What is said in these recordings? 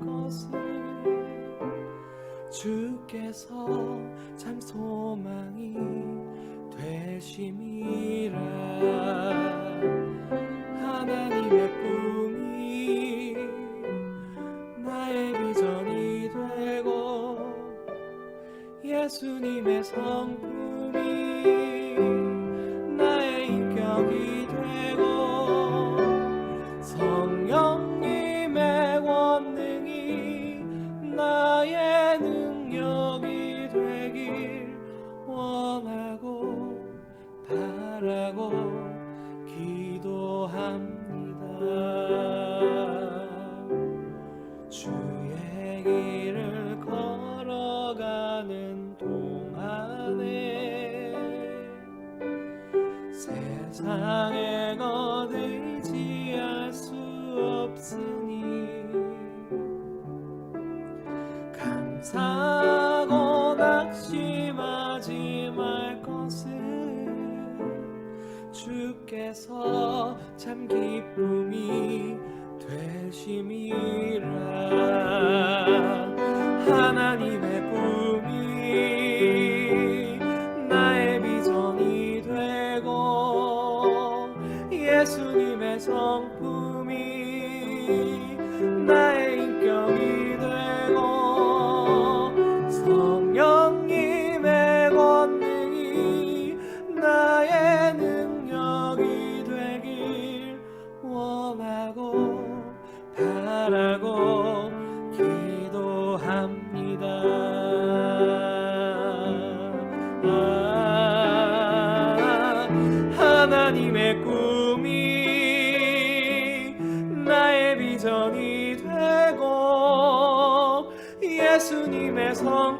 것을 주께서 참 소망이 되심이라. 하나님의 꿈이 나의 비전이 되고 예수님의 성품 세상에 것 의지할 수 없으니 감사하고 낙심하지 말 것을 주께서 참기 바라고 기도합니다. 아, 하나님의 꿈이 나의 비전이 되고 예수님의 성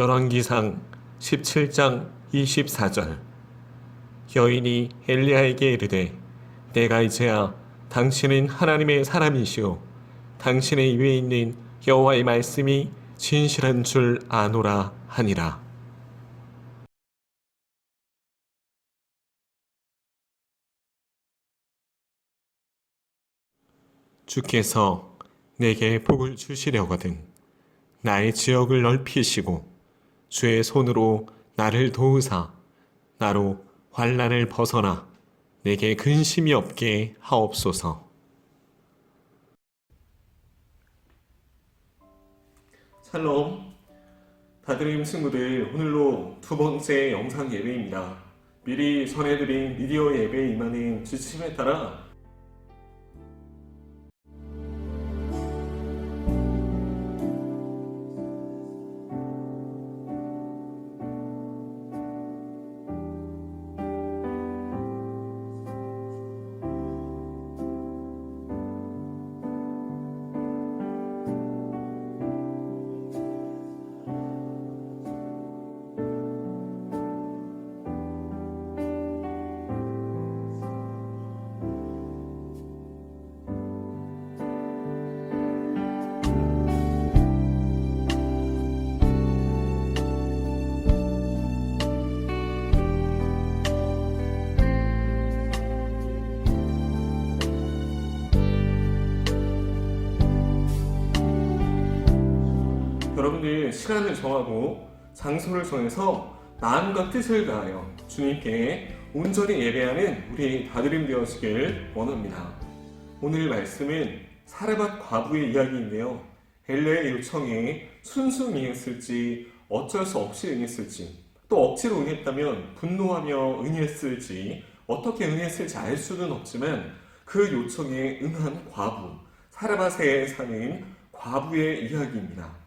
열왕기상 17장 24절. 여인이 엘리야에게 이르되 내가 이제야 당신은 하나님의 사람이시오. 당신의 입에 있는 여호와의 말씀이 진실한 줄 아노라 하니라. 주께서 내게 복을 주시려거든 나의 지역을 넓히시고 주의 손으로 나를 도우사 나로 환란을 벗어나 내게 근심이 없게 하옵소서. 샬롬 다드림 친구들 오늘로 두 번째 영상 예배입니다. 미리 전해드린 미디어 예배 임하는 지침에 따라 여러분들 시간을 정하고 장소를 정해서 마음과 뜻을 다하여 주님께 온전히 예배하는 우리 다드림 되어지길 원합니다. 오늘 말씀은 사르밧 과부의 이야기인데요. 엘레의 요청에 순수 응했을지 어쩔 수 없이 응했을지 또 억지로 응했다면 분노하며 응했을지 어떻게 응했을지 알 수는 없지만 그 요청에 응한 과부 사르밧에 사는 과부의 이야기입니다.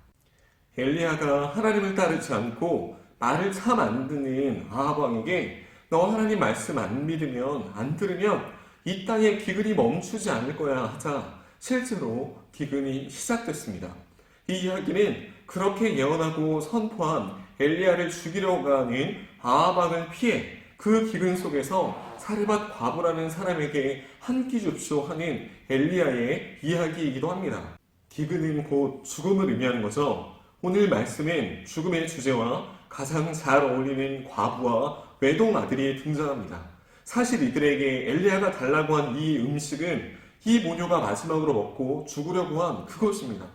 엘리야가 하나님을 따르지 않고 말을 참 안 듣는 아합 왕에게 너 하나님 말씀 안 믿으면 안 들으면 이 땅에 기근이 멈추지 않을 거야 하자 실제로 기근이 시작됐습니다. 이 이야기는 그렇게 예언하고 선포한 엘리야를 죽이려고 하는 아합 왕을 피해 그 기근 속에서 사르밧 과부라는 사람에게 한 끼 줍쇼 하는 엘리야의 이야기이기도 합니다. 기근은 곧 죽음을 의미하는 거죠. 오늘 말씀엔 죽음의 주제와 가장 잘 어울리는 과부와 외동 아들이 등장합니다. 사실 이들에게 엘리야가 달라고 한 이 음식은 이 모녀가 마지막으로 먹고 죽으려고 한 그것입니다.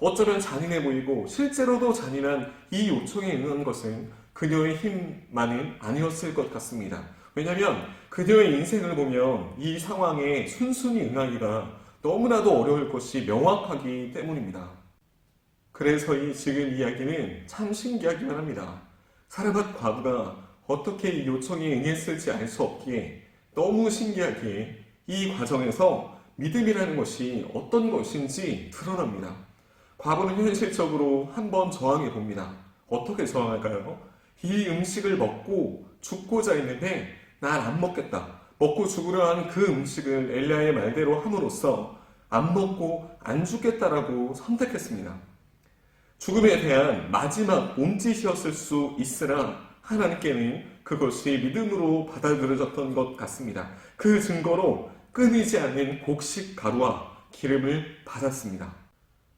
어쩌면 잔인해 보이고 실제로도 잔인한 이 요청에 응한 것은 그녀의 힘만은 아니었을 것 같습니다. 왜냐하면 그녀의 인생을 보면 이 상황에 순순히 응하기가 너무나도 어려울 것이 명확하기 때문입니다. 그래서 이 지금 이야기는 참 신기하기만 합니다. 사르밧 과부가 어떻게 이 요청에 응했을지 알 수 없기에 너무 신기하기에 이 과정에서 믿음이라는 것이 어떤 것인지 드러납니다. 과부는 현실적으로 한번 저항해 봅니다. 어떻게 저항할까요? 이 음식을 먹고 죽고자 했는데 난 안 먹겠다. 먹고 죽으려 하는 그 음식을 엘리야의 말대로 함으로써 안 먹고 안 죽겠다라고 선택했습니다. 죽음에 대한 마지막 몸짓이었을 수 있으나 하나님께는 그것이 믿음으로 받아들여졌던 것 같습니다. 그 증거로 끊이지 않는 곡식 가루와 기름을 받았습니다.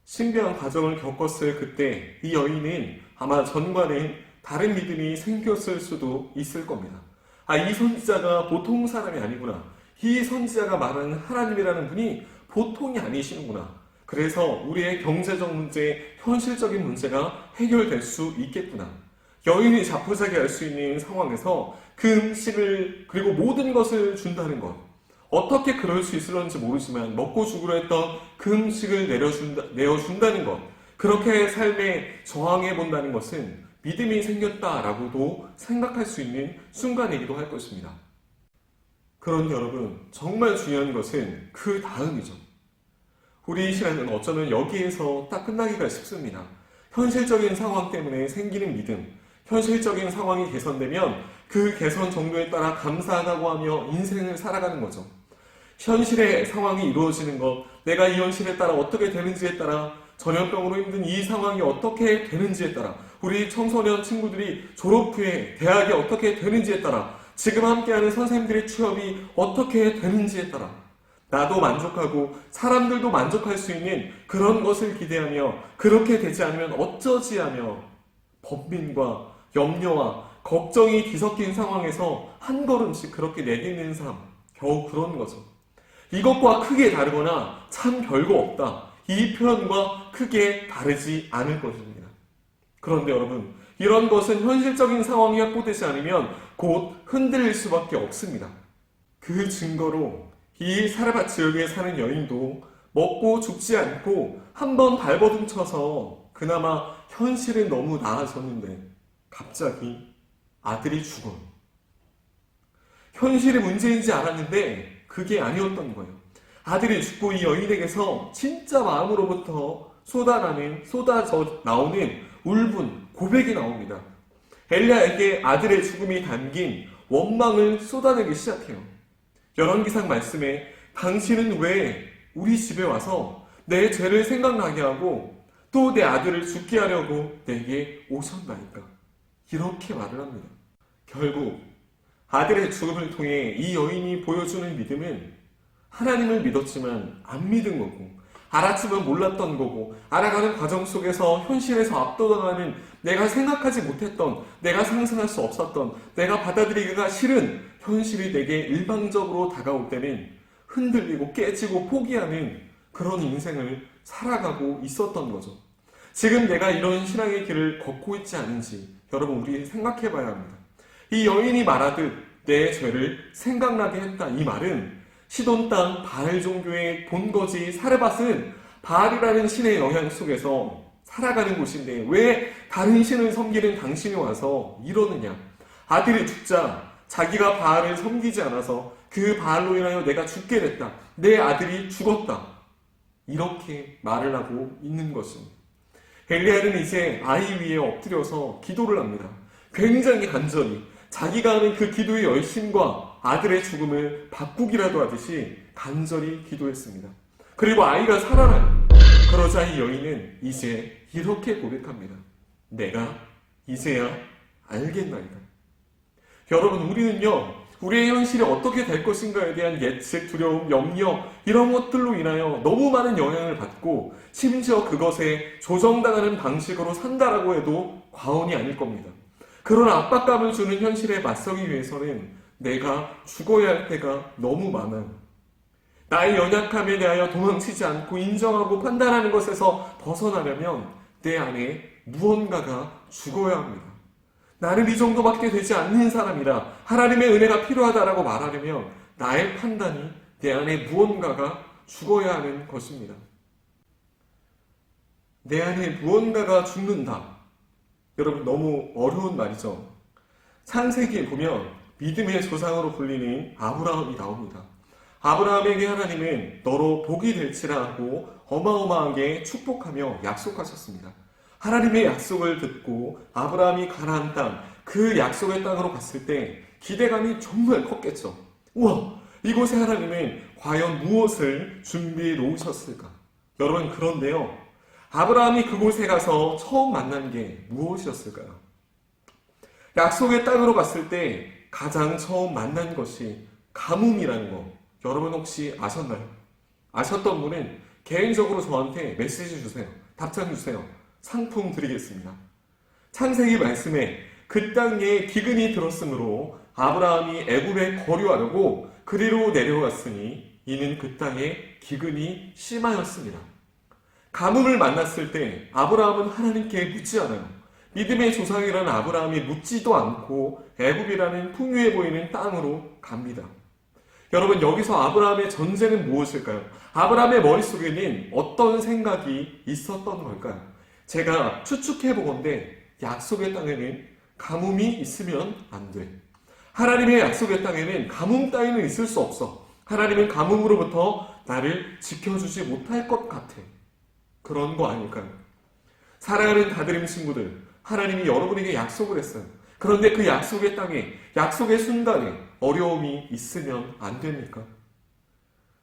신비한 과정을 겪었을 그때 이 여인은 아마 전과는 다른 믿음이 생겼을 수도 있을 겁니다. 아, 이 선지자가 보통 사람이 아니구나. 이 선지자가 말하는 하나님이라는 분이 보통이 아니시는구나. 그래서 우리의 경제적 문제, 현실적인 문제가 해결될 수 있겠구나. 여인이 자포자기 할 수 있는 상황에서 그 음식을 그리고 모든 것을 준다는 것. 어떻게 그럴 수 있을런지 모르지만 먹고 죽으려 했던 그 음식을 내려준다, 내어준다는 것. 그렇게 삶에 저항해 본다는 것은 믿음이 생겼다라고도 생각할 수 있는 순간이기도 할 것입니다. 그런데 여러분, 정말 중요한 것은 그 다음이죠. 우리 시간은 어쩌면 여기에서 딱 끝나기가 쉽습니다. 현실적인 상황 때문에 생기는 믿음, 현실적인 상황이 개선되면 그 개선 정도에 따라 감사하다고 하며 인생을 살아가는 거죠. 현실의 상황이 이루어지는 것, 내가 이 현실에 따라 어떻게 되는지에 따라 전염병으로 힘든 이 상황이 어떻게 되는지에 따라 우리 청소년 친구들이 졸업 후에 대학이 어떻게 되는지에 따라 지금 함께하는 선생님들의 취업이 어떻게 되는지에 따라 나도 만족하고 사람들도 만족할 수 있는 그런 것을 기대하며 그렇게 되지 않으면 어쩌지 하며 범민과 염려와 걱정이 뒤섞인 상황에서 한 걸음씩 그렇게 내딛는 삶 겨우 그런 거죠. 이것과 크게 다르거나 참 별거 없다. 이 표현과 크게 다르지 않을 것입니다. 그런데 여러분, 이런 것은 현실적인 상황이 확보되지 않으면 곧 흔들릴 수밖에 없습니다. 그 증거로 이 사르밧 지역에 사는 여인도 먹고 죽지 않고 한 번 발버둥 쳐서 그나마 현실은 너무 나아졌는데 갑자기 아들이 죽어요. 현실이 문제인지 알았는데 그게 아니었던 거예요. 아들이 죽고 이 여인에게서 진짜 마음으로부터 쏟아나는 쏟아져 나오는 울분 고백이 나옵니다. 엘리야에게 아들의 죽음이 담긴 원망을 쏟아내기 시작해요. 열왕기상 말씀에 당신은 왜 우리 집에 와서 내 죄를 생각나게 하고 또 내 아들을 죽게 하려고 내게 오셨나이까? 이렇게 말을 합니다. 결국 아들의 죽음을 통해 이 여인이 보여주는 믿음은 하나님을 믿었지만 안 믿은 거고 알았지만 몰랐던 거고 알아가는 과정 속에서 현실에서 압도당하는 내가 생각하지 못했던 내가 상상할 수 없었던 내가 받아들이기가 싫은 현실이 내게 일방적으로 다가올 때는 흔들리고 깨지고 포기하는 그런 인생을 살아가고 있었던 거죠. 지금 내가 이런 신앙의 길을 걷고 있지 않은지 여러분 우리 생각해 봐야 합니다. 이 여인이 말하듯 내 죄를 생각나게 했다. 이 말은 시돈 땅 바알 종교의 본거지 사르밧은 바알이라는 신의 영향 속에서 살아가는 곳인데 왜 다른 신을 섬기는 당신이 와서 이러느냐? 아들이 죽자 자기가 바알을 섬기지 않아서 그 바알로 인하여 내가 죽게 됐다. 내 아들이 죽었다. 이렇게 말을 하고 있는 것입니다. 엘리야는 이제 아이 위에 엎드려서 기도를 합니다. 굉장히 간절히 자기가 하는 그 기도의 열심과 아들의 죽음을 바꾸기라도 하듯이 간절히 기도했습니다. 그리고 아이가 살아나요. 그러자 이 여인은 이제 이렇게 고백합니다. 내가 이제야 알겠나이다. 여러분, 우리는요, 우리의 현실이 어떻게 될 것인가에 대한 예측, 두려움, 염려, 이런 것들로 인하여 너무 많은 영향을 받고, 심지어 그것에 조정당하는 방식으로 산다라고 해도 과언이 아닐 겁니다. 그런 압박감을 주는 현실에 맞서기 위해서는 내가 죽어야 할 때가 너무 많아요. 나의 연약함에 대하여 도망치지 않고 인정하고 판단하는 것에서 벗어나려면 내 안에 무언가가 죽어야 합니다. 나는 이 정도밖에 되지 않는 사람이라 하나님의 은혜가 필요하다라고 말하려면 나의 판단이 내 안에 무언가가 죽어야 하는 것입니다. 내 안에 무언가가 죽는다. 여러분 너무 어려운 말이죠. 창세기에 보면 믿음의 조상으로 불리는 아브라함이 나옵니다. 아브라함에게 하나님은 너로 복이 될지라 하고 어마어마하게 축복하며 약속하셨습니다. 하나님의 약속을 듣고 아브라함이 가나안 땅, 그 약속의 땅으로 갔을 때 기대감이 정말 컸겠죠. 우와, 이곳에 하나님은 과연 무엇을 준비해 놓으셨을까? 여러분, 그런데요. 아브라함이 그곳에 가서 처음 만난 게 무엇이었을까요? 약속의 땅으로 갔을 때 가장 처음 만난 것이 가뭄이라는 거. 여러분 혹시 아셨나요? 아셨던 분은 개인적으로 저한테 메시지 주세요. 답장 주세요. 상품 드리겠습니다. 창세기 말씀에 그 땅에 기근이 들었으므로 아브라함이 애굽에 거류하려고 그리로 내려갔으니 이는 그 땅에 기근이 심하였습니다. 가뭄을 만났을 때 아브라함은 하나님께 묻지 않아요. 믿음의 조상이라는 아브라함이 묻지도 않고 애굽이라는 풍요해 보이는 땅으로 갑니다. 여러분 여기서 아브라함의 전제는 무엇일까요? 아브라함의 머릿속에는 어떤 생각이 있었던 걸까요? 제가 추측해 보건데 약속의 땅에는 가뭄이 있으면 안 돼. 하나님의 약속의 땅에는 가뭄 따위는 있을 수 없어. 하나님은 가뭄으로부터 나를 지켜주지 못할 것 같아. 그런 거 아닐까요? 사랑하는 다드림 친구들, 하나님이 여러분에게 약속을 했어요. 그런데 그 약속의 땅에, 약속의 순간에 어려움이 있으면 안 됩니까?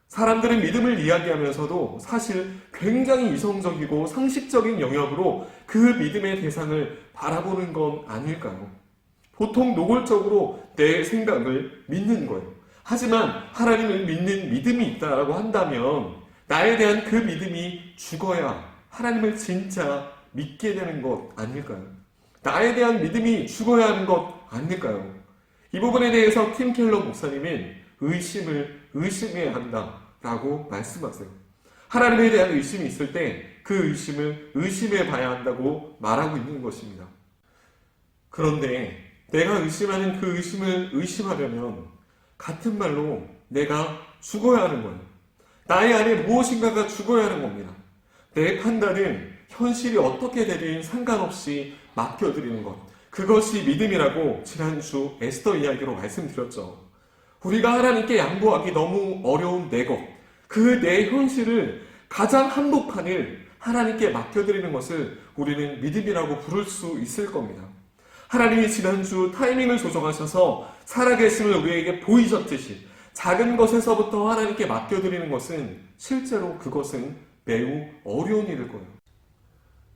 사람들은 믿음을 이야기하면서도 사실 굉장히 이성적이고 상식적인 영역으로 그 믿음의 대상을 바라보는 건 아닐까요? 보통 노골적으로 내 생각을 믿는 거예요. 하지만 하나님을 믿는 믿음이 있다라고 한다면 나에 대한 그 믿음이 죽어야 하나님을 진짜 믿게 되는 것 아닐까요? 나에 대한 믿음이 죽어야 하는 것 아닐까요? 이 부분에 대해서 팀 켈러 목사님은 의심을 의심해야 한다라고 말씀하세요. 하나님에 대한 의심이 있을 때 그 의심을 의심해 봐야 한다고 말하고 있는 것입니다. 그런데 내가 의심하는 그 의심을 의심하려면 같은 말로 내가 죽어야 하는 거예요. 나의 안에 무엇인가가 죽어야 하는 겁니다. 내 판단은 현실이 어떻게 되든 상관없이 맡겨드리는 것. 그것이 믿음이라고 지난주 에스더 이야기로 말씀드렸죠. 우리가 하나님께 양보하기 너무 어려운 내 것, 그 내 현실을 가장 한복판을 하나님께 맡겨드리는 것을 우리는 믿음이라고 부를 수 있을 겁니다. 하나님이 지난주 타이밍을 조정하셔서 살아계심을 우리에게 보이셨듯이 작은 것에서부터 하나님께 맡겨드리는 것은 실제로 그것은 매우 어려운 일일 거예요.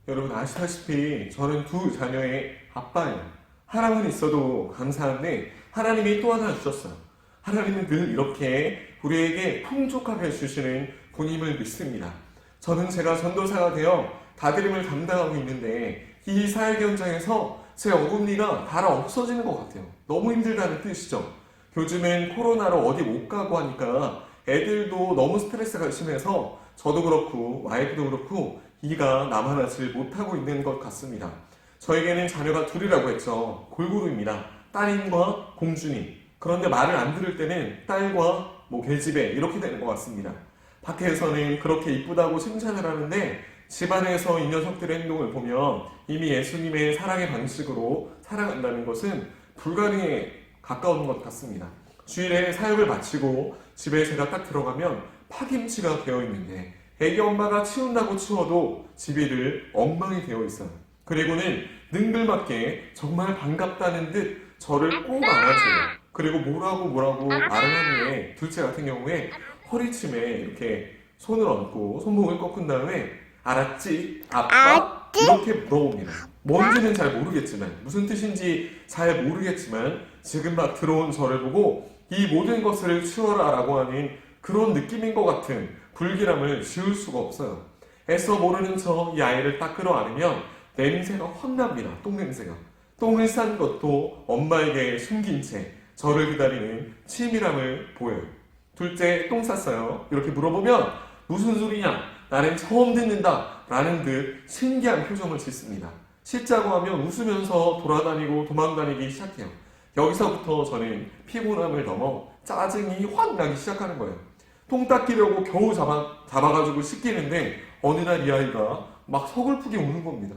여러분 아시다시피 저는 두 자녀의 아빠예요. 하나만 있어도 감사한데 하나님이 또 하나 주셨어요. 하나님은 늘 이렇게 우리에게 풍족하게 주시는 분임을 믿습니다. 저는 제가 전도사가 되어 다드림을 담당하고 있는데 이 사회 현장에서 제 어금니가 달아 없어지는 것 같아요. 너무 힘들다는 뜻이죠. 요즘엔 코로나로 어디 못 가고 하니까 애들도 너무 스트레스가 심해서 저도 그렇고 와이프도 그렇고 이가 남하나질 못하고 있는 것 같습니다. 저에게는 자녀가 둘이라고 했죠. 골고루입니다. 따님과 공주님. 그런데 말을 안 들을 때는 딸과 뭐 계집애 이렇게 되는 것 같습니다. 밖에서는 그렇게 이쁘다고 칭찬을 하는데 집안에서 이 녀석들의 행동을 보면 이미 예수님의 사랑의 방식으로 살아간다는 것은 불가능에 가까운 것 같습니다. 주일에 사역을 마치고 집에 제가 딱 들어가면 파김치가 되어 있는데 애기 엄마가 치운다고 치워도 집이 늘 엉망이 되어 있어요. 그리고는 능글맞게 정말 반갑다는 듯 저를 꼭 안아줘요. 그리고 뭐라고 뭐라고 말을 한 후에 둘째 같은 경우에 허리춤에 이렇게 손을 얹고 손목을 꺾은 다음에 알았지? 아빠? 이렇게 물어봅니다. 뭔지는 잘 모르겠지만 무슨 뜻인지 잘 모르겠지만 지금 막 들어온 저를 보고 이 모든 것을 치워라 라고 하는 그런 느낌인 것 같은 불길함을 지울 수가 없어요. 애써 모르는 저이 아이를 딱 끌어안으면 냄새가 확 납니다. 똥냄새가. 똥을 싼 것도 엄마에게 숨긴 채 저를 기다리는 치밀함을 보여요. 둘째 똥 쌌어요. 이렇게 물어보면 무슨 소리냐? 나는 처음 듣는다. 라는 듯 신기한 표정을 짓습니다. 씻자고 하면 웃으면서 돌아다니고 도망다니기 시작해요. 여기서부터 저는 피곤함을 넘어 짜증이 확 나기 시작하는 거예요. 똥 닦이려고 겨우 잡아, 잡아가지고 씻기는데 어느 날 이 아이가 막 서글프게 우는 겁니다.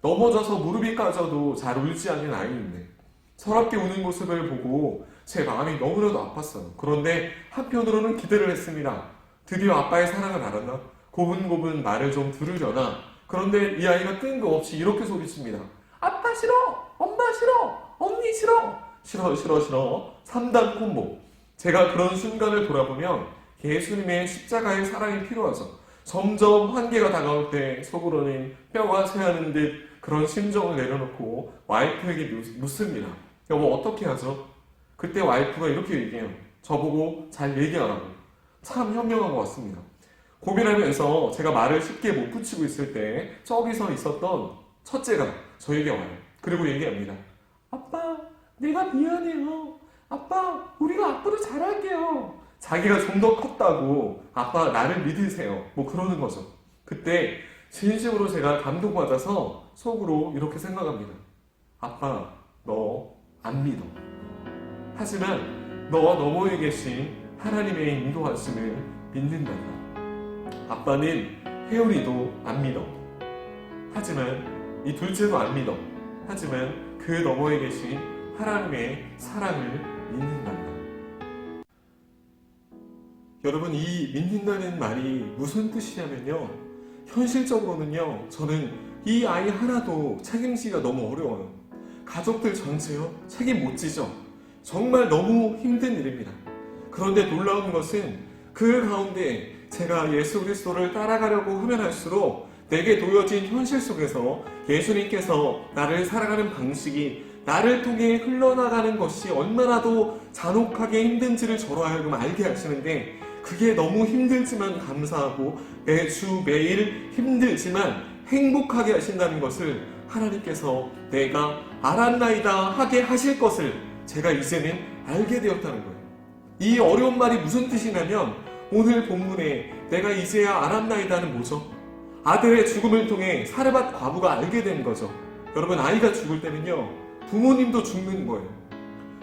넘어져서 무릎이 까져도 잘 울지 않는 아이인데 서럽게 우는 모습을 보고 제 마음이 너무나도 아팠어요. 그런데 한편으로는 기대를 했습니다. 드디어 아빠의 사랑을 알았나? 고분고분 말을 좀 들으려나? 그런데 이 아이가 뜬금없이 이렇게 소리칩니다. 아빠 싫어! 엄마 싫어! 언니 싫어! 싫어 싫어 싫어 3단 콤보 제가 그런 순간을 돌아보면 예수님의 십자가의 사랑이 필요하죠. 점점 한계가 다가올 때 속으로는 뼈가 쇠하는 듯 그런 심정을 내려놓고 와이프에게 묻- 묻습니다. 여보 어떻게 하죠? 그때 와이프가 이렇게 얘기해요. 저보고 잘 얘기하라고. 참 현명한 것 같습니다. 고민하면서 제가 말을 쉽게 못 붙이고 있을 때 저기서 있었던 첫째가 저에게 와요. 그리고 얘기합니다. 아빠, 내가 미안해요. 아빠, 우리가 앞으로 잘할게요. 자기가 좀 더 컸다고 아빠 나를 믿으세요. 뭐 그러는 거죠. 그때 진심으로 제가 감동받아서 속으로 이렇게 생각합니다. 아빠, 너 안 믿어. 하지만 너와 너머에 계신 하나님의 인도하심을 믿는단다. 아빠는 혜연이도 안 믿어. 하지만 이 둘째도 안 믿어. 하지만 그 너머에 계신 하나님의 사랑을 믿는단다. 여러분 이 믿는다는 말이 무슨 뜻이냐면요. 현실적으로는요. 저는 이 아이 하나도 책임지기가 너무 어려워요. 가족들 전체요. 책임 못 지죠. 정말 너무 힘든 일입니다. 그런데 놀라운 것은 그 가운데 제가 예수 그리스도를 따라가려고 하면 할수록 내게 놓여진 현실 속에서 예수님께서 나를 살아가는 방식이 나를 통해 흘러나가는 것이 얼마나도 잔혹하게 힘든지를 저로 하여금 알게 하시는데 그게 너무 힘들지만 감사하고 매주 매일 힘들지만 행복하게 하신다는 것을 하나님께서 내가 알았나이다 하게 하실 것을 제가 이제는 알게 되었다는 거예요. 이 어려운 말이 무슨 뜻이냐면 오늘 본문에 내가 이제야 알았나이다는 뭐죠? 아들의 죽음을 통해 사르밧 과부가 알게 된 거죠. 여러분 아이가 죽을 때는요 부모님도 죽는 거예요.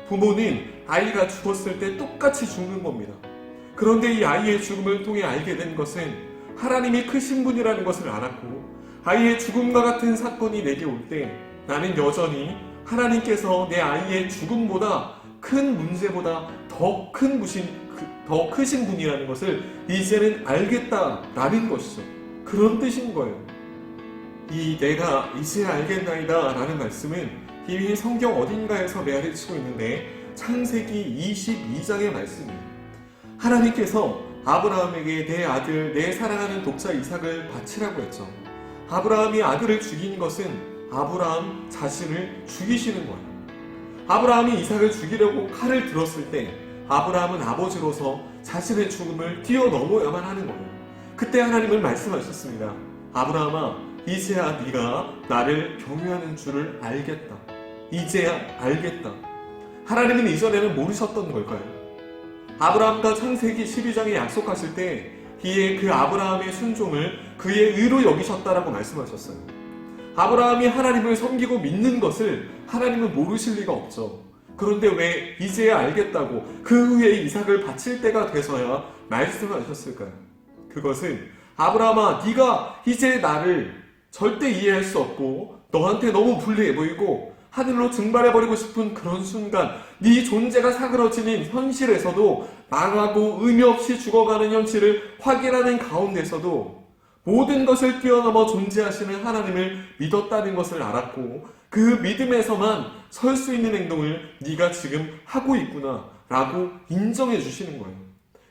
부모님 아이가 죽었을 때 똑같이 죽는 겁니다. 그런데 이 아이의 죽음을 통해 알게 된 것은 하나님이 크신 분이라는 것을 알았고 아이의 죽음과 같은 사건이 내게 올 때 나는 여전히 하나님께서 내 아이의 죽음보다 큰 문제보다 더 큰 무신 그- 더 크신 분이라는 것을 이제는 알겠다라는 것이죠. 그런 뜻인 거예요. 이 내가 이제 알겠나이다 라는 말씀은 이미 성경 어딘가에서 메아리 치고 있는데 창세기 22장의 말씀입니다. 하나님께서 아브라함에게 내 아들, 내 사랑하는 독자 이삭을 바치라고 했죠. 아브라함이 아들을 죽인 것은 아브라함 자신을 죽이시는 거예요. 아브라함이 이삭을 죽이려고 칼을 들었을 때 아브라함은 아버지로서 자신의 죽음을 뛰어넘어야만 하는 거예요. 그때 하나님은 말씀하셨습니다. 아브라함아, 이제야 네가 나를 경외하는 줄을 알겠다. 이제야 알겠다. 하나님은 이전에는 모르셨던 걸까요? 아브라함과 창세기 12장에 약속하실 때 이에 그 아브라함의 순종을 그의 의로 여기셨다라고 말씀하셨어요. 아브라함이 하나님을 섬기고 믿는 것을 하나님은 모르실 리가 없죠. 그런데 왜 이제야 알겠다고 그 후에 이삭을 바칠 때가 돼서야 말씀하셨을까요? 그것은 아브라함아 네가 이제 나를 절대 이해할 수 없고 너한테 너무 불리해 보이고 하늘로 증발해버리고 싶은 그런 순간 네 존재가 사그러지는 현실에서도 망하고 의미 없이 죽어가는 현실을 확인하는 가운데서도 모든 것을 뛰어넘어 존재하시는 하나님을 믿었다는 것을 알았고 그 믿음에서만 설 수 있는 행동을 네가 지금 하고 있구나 라고 인정해 주시는 거예요.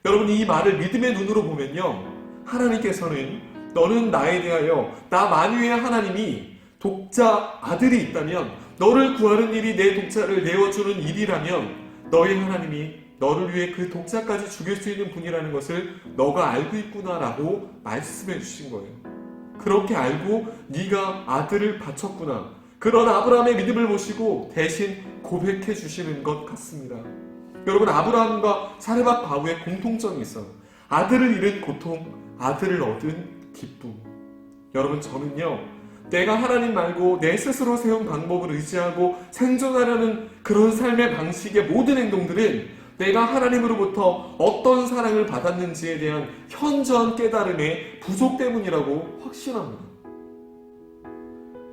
여러분 이 말을 믿음의 눈으로 보면요. 하나님께서는 너는 나에 대하여 나 만유의 하나님이 독자 아들이 있다면 너를 구하는 일이 내 독자를 내어주는 일이라면 너의 하나님이 너를 위해 그 독자까지 죽일 수 있는 분이라는 것을 너가 알고 있구나라고 말씀해 주신 거예요. 그렇게 알고 네가 아들을 바쳤구나. 그런 아브라함의 믿음을 보시고 대신 고백해 주시는 것 같습니다. 여러분 아브라함과 사르밧 과부의 공통점이 있어요. 아들을 잃은 고통, 아들을 얻은 기쁨. 여러분 저는요. 내가 하나님 말고 내 스스로 세운 방법을 의지하고 생존하려는 그런 삶의 방식의 모든 행동들은 내가 하나님으로부터 어떤 사랑을 받았는지에 대한 현저한 깨달음의 부족 때문이라고 확신합니다.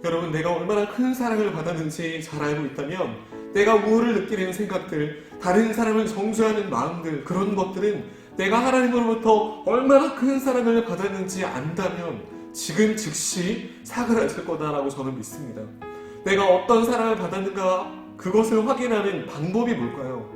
여러분, 내가 얼마나 큰 사랑을 받았는지 잘 알고 있다면 내가 우울을 느끼는 생각들, 다른 사람을 정죄하는 마음들, 그런 것들은 내가 하나님으로부터 얼마나 큰 사랑을 받았는지 안다면 지금 즉시 사그라질 거다라고 저는 믿습니다. 내가 어떤 사랑을 받았는가 그것을 확인하는 방법이 뭘까요?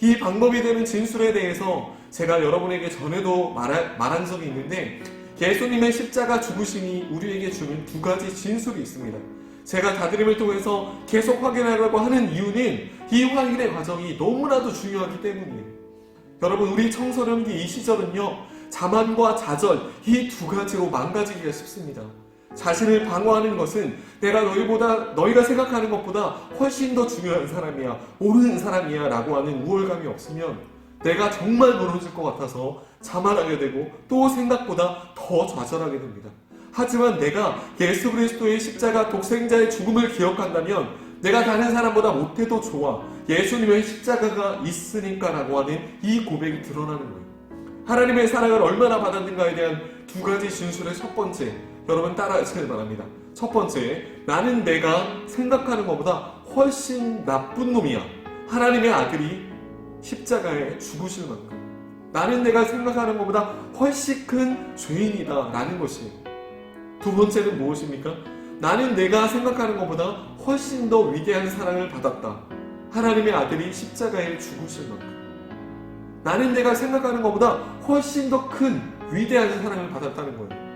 이 방법이 되는 진술에 대해서 제가 여러분에게 전에도 말하, 말한 적이 있는데 예수님의 십자가 죽으심이 우리에게 주는 두 가지 진술이 있습니다. 제가 다드림을 통해서 계속 확인하려고 하는 이유는 이 확인의 과정이 너무나도 중요하기 때문이에요. 여러분 우리 청소년기 이 시절은요 자만과 좌절 이 두 가지로 망가지기가 쉽습니다. 자신을 방어하는 것은 내가 너희보다 너희가 생각하는 것보다 훨씬 더 중요한 사람이야 옳은 사람이야라고 하는 우월감이 없으면 내가 정말 무너질 것 같아서 자만하게 되고 또 생각보다 더 좌절하게 됩니다. 하지만 내가 예수 그리스도의 십자가 독생자의 죽음을 기억한다면 내가 다른 사람보다 못해도 좋아 예수님의 십자가가 있으니까라고 하는 이 고백이 드러나는 거예요. 하나님의 사랑을 얼마나 받았는가에 대한 두 가지 진술의 첫 번째, 여러분 따라하시길 바랍니다. 첫 번째, 나는 내가 생각하는 것보다 훨씬 나쁜 놈이야. 하나님의 아들이 십자가에 죽으실 만큼. 나는 내가 생각하는 것보다 훨씬 큰 죄인이다. 라는 것이에요. 두 번째는 무엇입니까? 나는 내가 생각하는 것보다 훨씬 더 위대한 사랑을 받았다. 하나님의 아들이 십자가에 죽으실 만큼. 나는 내가 생각하는 것보다 훨씬 더 큰 위대한 사랑을 받았다는 거예요.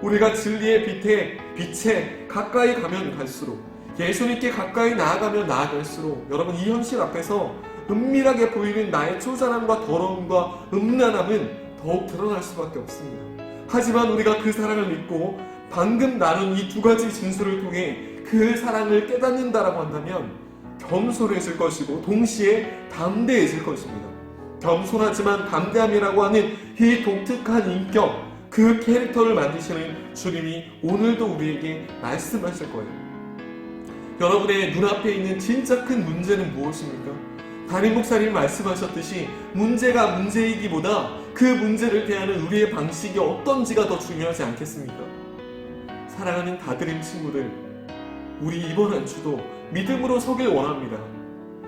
우리가 진리의 빛에, 빛에 가까이 가면 갈수록 예수님께 가까이 나아가면 나아갈수록 여러분 이 현실 앞에서 은밀하게 보이는 나의 초자함과 더러움과 음란함은 더욱 드러날 수밖에 없습니다. 하지만 우리가 그 사랑을 믿고 방금 나눈 이 두 가지 진술을 통해 그 사랑을 깨닫는다라고 한다면 겸손해질 것이고 동시에 담대해질 것입니다. 겸손하지만 담대함이라고 하는 이 독특한 인격, 그 캐릭터를 만드시는 주님이 오늘도 우리에게 말씀하실 거예요. 여러분의 눈앞에 있는 진짜 큰 문제는 무엇입니까? 담임 목사님 말씀하셨듯이 문제가 문제이기보다 그 문제를 대하는 우리의 방식이 어떤지가 더 중요하지 않겠습니까? 사랑하는 다드림 친구들, 우리 이번 한 주도 믿음으로 서길 원합니다.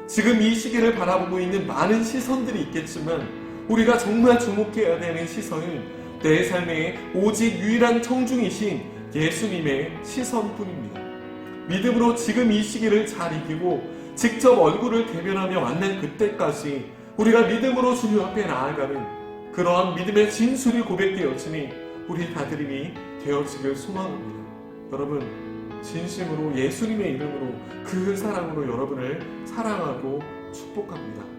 지금 이 시기를 바라보고 있는 많은 시선들이 있겠지만 우리가 정말 주목해야 되는 시선은 내 삶의 오직 유일한 청중이신 예수님의 시선뿐입니다. 믿음으로 지금 이 시기를 잘 이기고 직접 얼굴을 대면하며 만난 그때까지 우리가 믿음으로 주님 앞에 나아가는 그러한 믿음의 진술이 고백되었으니 우리 다드림이 되어지길 소망합니다. 여러분 진심으로 예수님의 이름으로 그 사랑으로 여러분을 사랑하고 축복합니다.